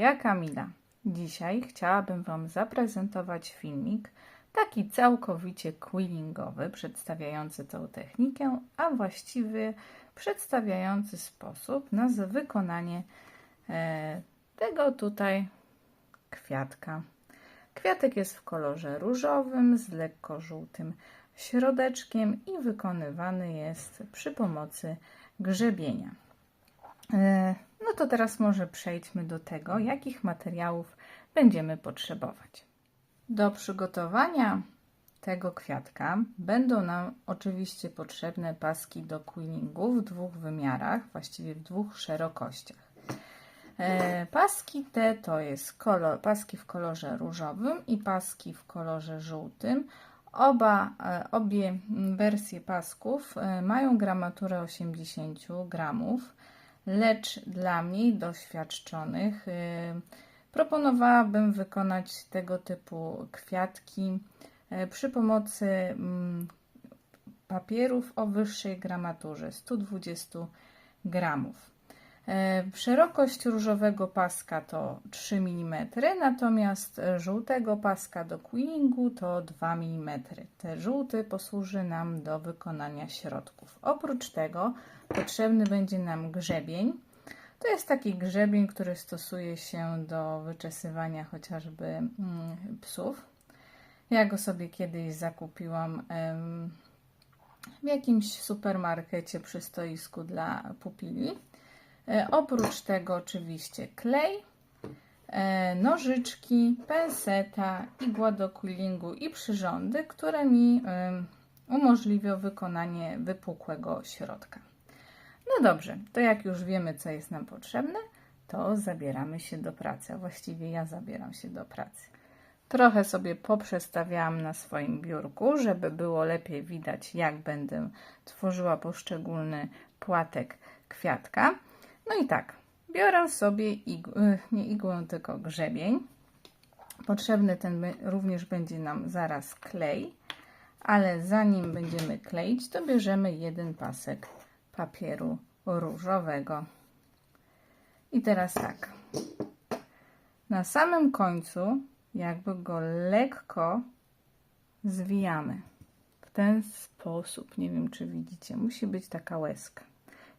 ja Kamila. Dzisiaj chciałabym Wam zaprezentować filmik taki całkowicie quillingowy, przedstawiający tą technikę, a właściwie przedstawiający sposób na wykonanie e, tego tutaj kwiatka. Kwiatek jest w kolorze różowym z lekko żółtym środeczkiem i wykonywany jest przy pomocy grzebienia. No to teraz może przejdźmy do tego, jakich materiałów będziemy potrzebować. Do przygotowania tego kwiatka będą nam oczywiście potrzebne paski do quillingu w dwóch wymiarach, właściwie w dwóch szerokościach. E, paski te to jest kolor, paski w kolorze różowym i paski w kolorze żółtym. Oba, e, obie wersje pasków e, mają gramaturę 80 gramów lecz dla mniej doświadczonych y, proponowałabym wykonać tego typu kwiatki y, przy pomocy mm, papierów o wyższej gramaturze 120 gramów. Y, szerokość różowego paska to 3 mm, natomiast żółtego paska do quillingu to 2 mm. Te żółty posłuży nam do wykonania środków. Oprócz tego potrzebny będzie nam grzebień. To jest taki grzebień, który stosuje się do wyczesywania chociażby mm, psów. Ja go sobie kiedyś zakupiłam w jakimś supermarkecie przy stoisku dla pupili. E, oprócz tego oczywiście klej, e, nożyczki, penseta, igła do i przyrządy, które mi umożliwią wykonanie wypukłego środka. No dobrze, to jak już wiemy, co jest nam potrzebne, to zabieramy się do pracy, a właściwie ja zabieram się do pracy. Trochę sobie poprzestawiałam na swoim biurku, żeby było lepiej widać, jak będę tworzyła poszczególny płatek kwiatka. No i tak, biorę sobie igłę, nie igłę, tylko grzebień. Potrzebny ten również będzie nam zaraz klej, ale zanim będziemy kleić, to bierzemy jeden pasek papieru różowego. I teraz tak. Na samym końcu jakby go lekko zwijamy. W ten sposób. Nie wiem, czy widzicie. Musi być taka łezka.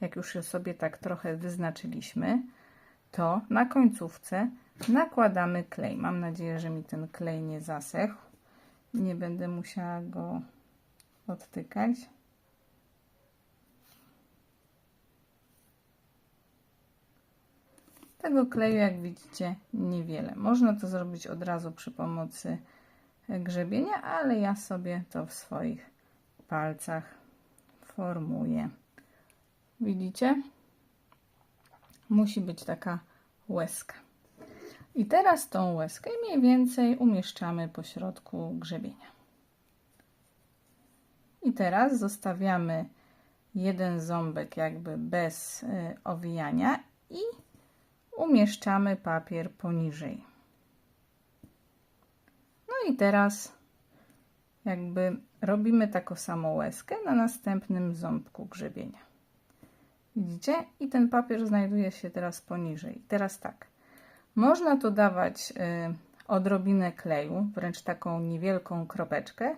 Jak już sobie tak trochę wyznaczyliśmy, to na końcówce nakładamy klej. Mam nadzieję, że mi ten klej nie zasechł. Nie będę musiała go odtykać. Tego kleju, jak widzicie, niewiele. Można to zrobić od razu przy pomocy grzebienia, ale ja sobie to w swoich palcach formuję. Widzicie? Musi być taka łezka. I teraz tą łezkę mniej więcej umieszczamy po środku grzebienia. I teraz zostawiamy jeden ząbek jakby bez y, owijania i umieszczamy papier poniżej. No i teraz jakby robimy taką samą łezkę na następnym ząbku grzebienia. Widzicie? I ten papier znajduje się teraz poniżej. Teraz tak. Można tu dawać y, odrobinę kleju, wręcz taką niewielką kropeczkę.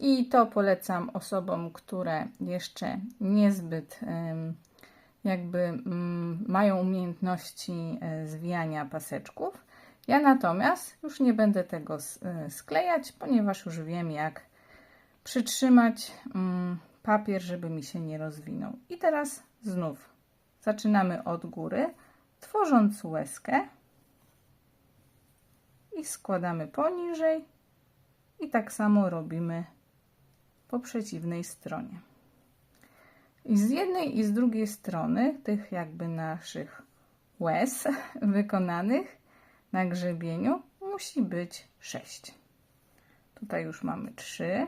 I to polecam osobom, które jeszcze niezbyt jakby mm, mają umiejętności e, zwijania paseczków. Ja natomiast już nie będę tego e, sklejać, ponieważ już wiem jak przytrzymać mm, papier, żeby mi się nie rozwinął. I teraz znów zaczynamy od góry, tworząc łezkę i składamy poniżej i tak samo robimy po przeciwnej stronie. I z jednej i z drugiej strony tych jakby naszych łez wykonanych na grzebieniu musi być 6. Tutaj już mamy 3.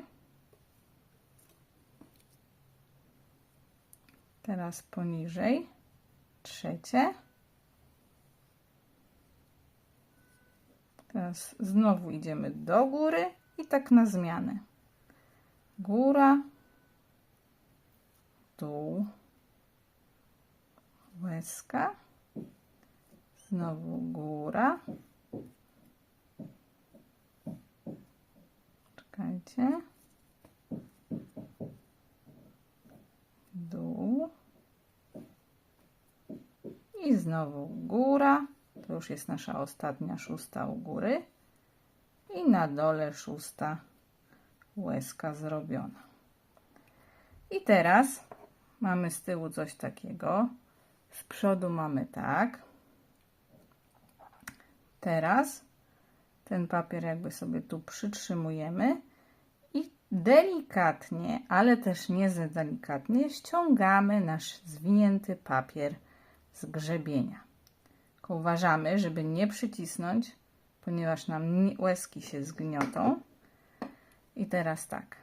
Teraz poniżej trzecie. Teraz znowu idziemy do góry i tak na zmianę. Góra, dół, łezka, Znowu góra. Czekajcie. Dół. I znowu góra. To już jest nasza ostatnia szósta u góry. I na dole szósta łezka zrobiona. I teraz mamy z tyłu coś takiego. Z przodu mamy tak. Teraz ten papier jakby sobie tu przytrzymujemy i delikatnie, ale też nie za delikatnie ściągamy nasz zwinięty papier z grzebienia. Tylko uważamy, żeby nie przycisnąć, ponieważ nam łezki się zgniotą. I teraz tak,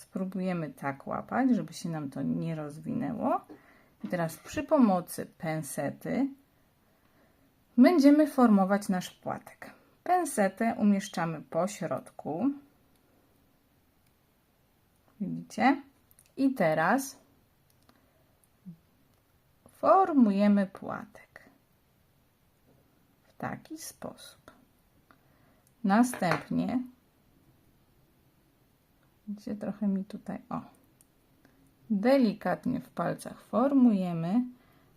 spróbujemy tak łapać, żeby się nam to nie rozwinęło. I teraz przy pomocy pensety będziemy formować nasz płatek. Pensetę umieszczamy po środku. Widzicie? I teraz formujemy płatek w taki sposób. Następnie, widzicie, trochę mi tutaj, o, delikatnie w palcach formujemy,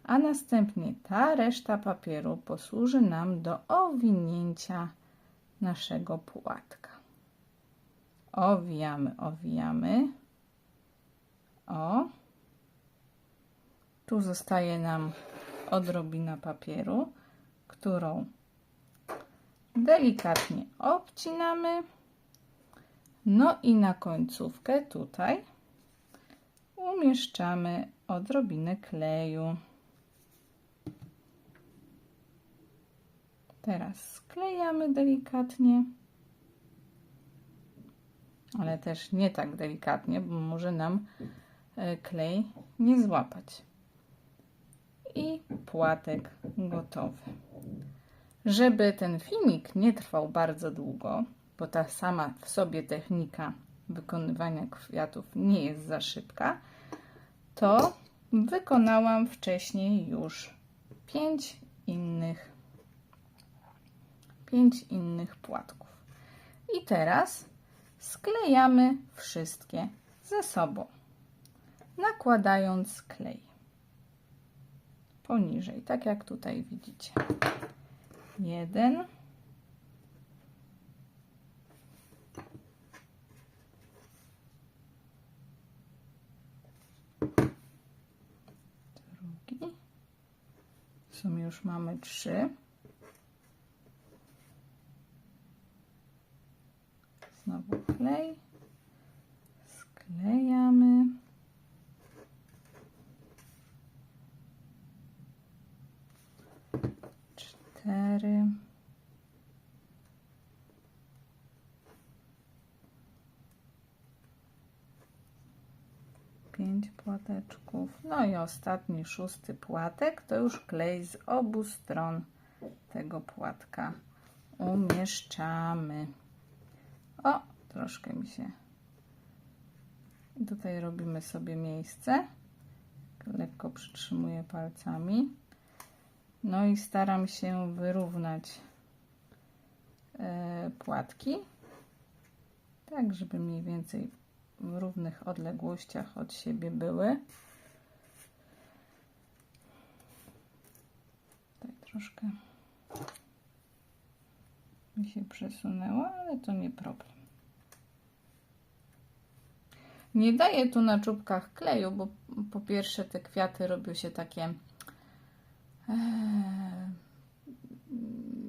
a następnie ta reszta papieru posłuży nam do owinięcia naszego płatka. Owijamy, owijamy. O. Tu zostaje nam odrobina papieru, którą delikatnie obcinamy. No i na końcówkę tutaj umieszczamy odrobinę kleju. Teraz sklejamy delikatnie, ale też nie tak delikatnie, bo może nam e, klej nie złapać. I płatek gotowy. Żeby ten filmik nie trwał bardzo długo, bo ta sama w sobie technika wykonywania kwiatów nie jest za szybka, to wykonałam wcześniej już pięć innych, pięć innych płatków. I teraz sklejamy wszystkie ze sobą, nakładając klej poniżej, tak jak tutaj widzicie. Jeden. Drugi. W sumie już mamy trzy. Znowu klej. Sklejamy. Cztery. Płateczków. No i ostatni, szósty płatek to już klej z obu stron tego płatka umieszczamy. O, troszkę mi się. Tutaj robimy sobie miejsce. Lekko przytrzymuję palcami. No i staram się wyrównać e, płatki, tak żeby mniej więcej równych odległościach od siebie były. Tutaj troszkę mi się przesunęło, ale to nie problem. Nie daję tu na czubkach kleju, bo po pierwsze te kwiaty robią się takie e,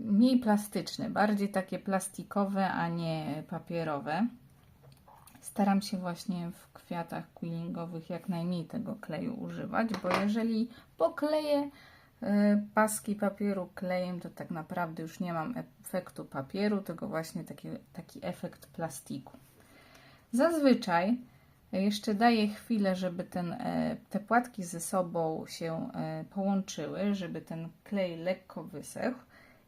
mniej plastyczne, bardziej takie plastikowe, a nie papierowe. Staram się właśnie w kwiatach quillingowych jak najmniej tego kleju używać, bo jeżeli pokleję e, paski papieru klejem, to tak naprawdę już nie mam efektu papieru, tylko właśnie taki, taki efekt plastiku. Zazwyczaj jeszcze daję chwilę, żeby ten, e, te płatki ze sobą się e, połączyły, żeby ten klej lekko wysechł.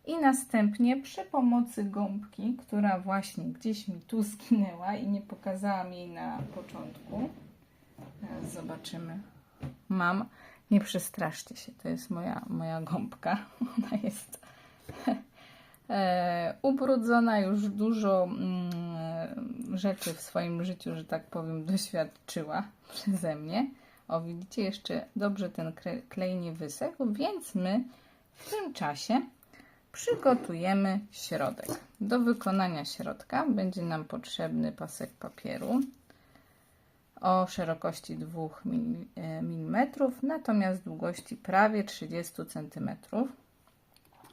I następnie przy pomocy gąbki, która właśnie gdzieś mi tu zginęła i nie pokazałam jej na początku. Teraz zobaczymy. Mam. Nie przestraszcie się, to jest moja, moja gąbka. Ona jest e, ubrudzona, już dużo mm, rzeczy w swoim życiu, że tak powiem, doświadczyła przeze mnie. O, widzicie, jeszcze dobrze ten klej nie wysechł, więc my w tym czasie przygotujemy środek. Do wykonania środka będzie nam potrzebny pasek papieru o szerokości 2 mm, natomiast długości prawie 30 cm.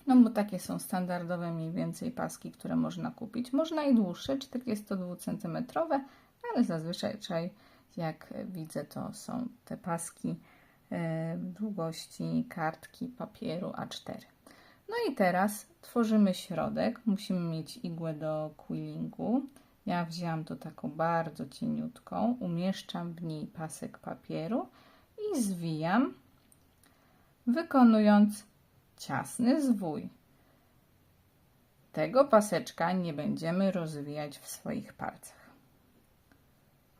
No bo takie są standardowe mniej więcej paski, które można kupić. Można i dłuższe, 42 cm, ale zazwyczaj jak widzę to są te paski e, długości kartki papieru A4. No i teraz tworzymy środek. Musimy mieć igłę do quillingu. Ja wzięłam to taką bardzo cieniutką, umieszczam w niej pasek papieru i zwijam, wykonując ciasny zwój. Tego paseczka nie będziemy rozwijać w swoich palcach.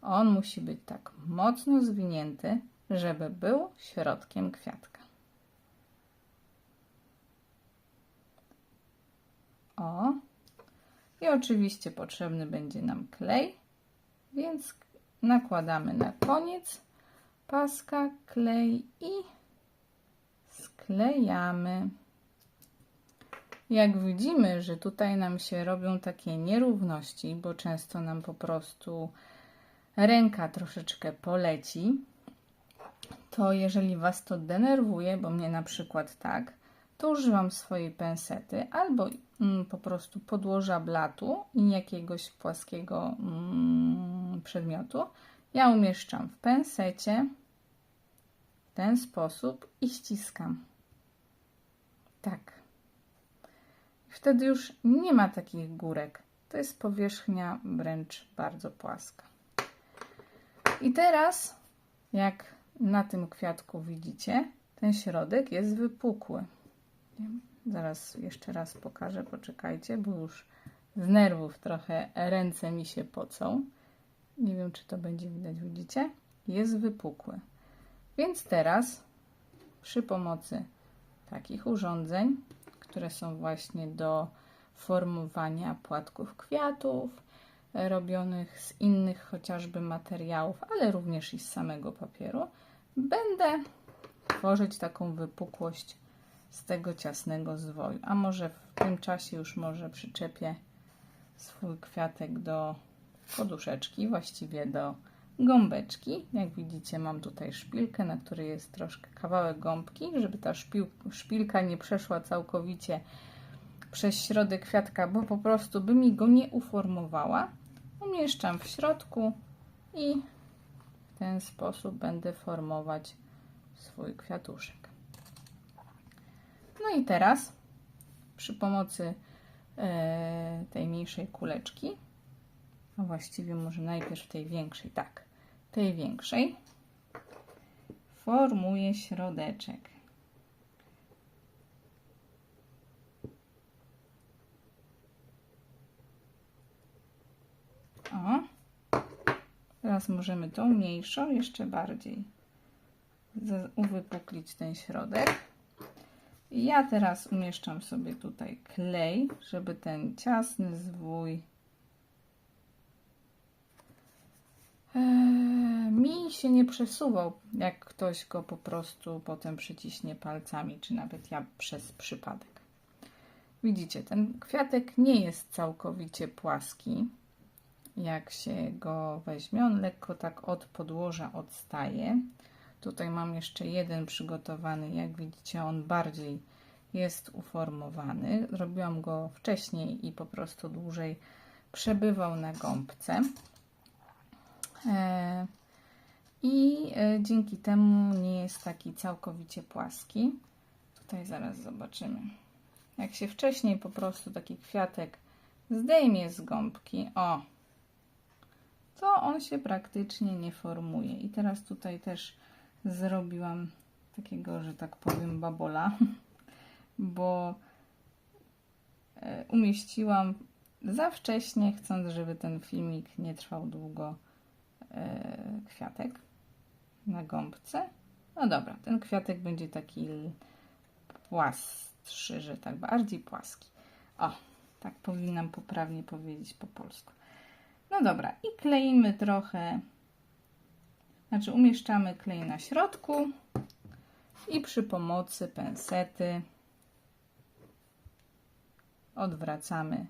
On musi być tak mocno zwinięty, żeby był środkiem kwiatka. O. I oczywiście potrzebny będzie nam klej, więc nakładamy na koniec paska klej i sklejamy. Jak widzimy, że tutaj nam się robią takie nierówności, bo często nam po prostu ręka troszeczkę poleci, to jeżeli Was to denerwuje, bo mnie na przykład tak, to używam swojej pensety albo mm, po prostu podłoża blatu i jakiegoś płaskiego mm, przedmiotu. Ja umieszczam w pensecie w ten sposób i ściskam. Tak. Wtedy już nie ma takich górek. To jest powierzchnia wręcz bardzo płaska. I teraz, jak na tym kwiatku widzicie, ten środek jest wypukły. Zaraz jeszcze raz pokażę, poczekajcie, bo już z nerwów trochę ręce mi się pocą. Nie wiem, czy to będzie widać, widzicie? Jest wypukły. Więc teraz przy pomocy takich urządzeń, które są właśnie do formowania płatków kwiatów, robionych z innych chociażby materiałów, ale również i z samego papieru, będę tworzyć taką wypukłość z tego ciasnego zwoju. A może w tym czasie już może przyczepię swój kwiatek do poduszeczki, właściwie do gąbeczki. Jak widzicie mam tutaj szpilkę, na której jest troszkę kawałek gąbki, żeby ta szpil, szpilka nie przeszła całkowicie przez środek kwiatka, bo po prostu by mi go nie uformowała. Umieszczam w środku i w ten sposób będę formować swój kwiatuszek. No i teraz przy pomocy e, tej mniejszej kuleczki, a właściwie może najpierw tej większej, tak, tej większej, formuję środeczek. O, teraz możemy tą mniejszą jeszcze bardziej uwypuklić ten środek. Ja teraz umieszczam sobie tutaj klej, żeby ten ciasny zwój e, mi się nie przesuwał, jak ktoś go po prostu potem przyciśnie palcami, czy nawet ja przez przypadek. Widzicie, ten kwiatek nie jest całkowicie płaski. Jak się go weźmie, on lekko tak od podłoża odstaje. Tutaj mam jeszcze jeden przygotowany. Jak widzicie, on bardziej jest uformowany. Robiłam go wcześniej i po prostu dłużej przebywał na gąbce. E, I e, dzięki temu nie jest taki całkowicie płaski. Tutaj zaraz zobaczymy. Jak się wcześniej po prostu taki kwiatek zdejmie z gąbki, o, to on się praktycznie nie formuje. I teraz tutaj też zrobiłam takiego, że tak powiem, babola, bo e, umieściłam za wcześnie, chcąc, żeby ten filmik nie trwał długo, e, kwiatek na gąbce. No dobra, ten kwiatek będzie taki płas, prostszy, że tak bardziej płaski. O, tak powinnam poprawnie powiedzieć po polsku. No dobra, i kleimy trochę, znaczy umieszczamy klej na środku i przy pomocy pensety odwracamy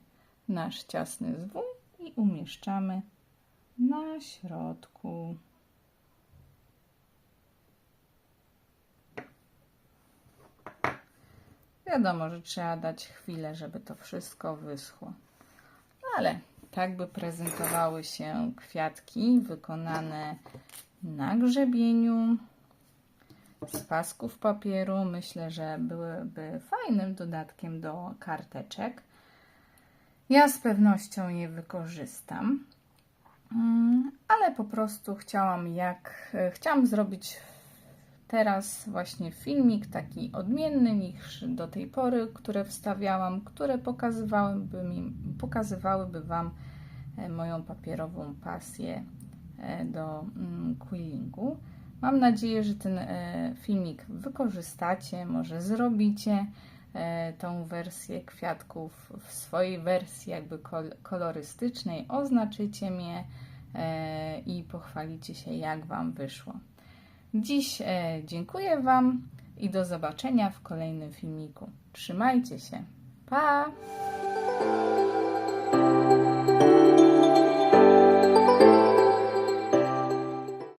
nasz ciasny zwój i umieszczamy na środku. Wiadomo, że trzeba dać chwilę, żeby to wszystko wyschło. Ale tak by prezentowały się kwiatki wykonane na grzebieniu z pasków papieru. Myślę, że byłyby fajnym dodatkiem do karteczek. Ja z pewnością je wykorzystam. Mm, ale po prostu chciałam jak chciałam zrobić teraz właśnie filmik taki odmienny niż do tej pory, które wstawiałam, które pokazywałyby, mi, pokazywałyby Wam e, moją papierową pasję do mm, quillingu. Mam nadzieję, że ten e, filmik wykorzystacie, może zrobicie tą wersję kwiatków w swojej wersji jakby kolorystycznej, oznaczycie mnie i pochwalicie się jak Wam wyszło. Dziś e, dziękuję Wam i do zobaczenia w kolejnym filmiku. Trzymajcie się. Pa!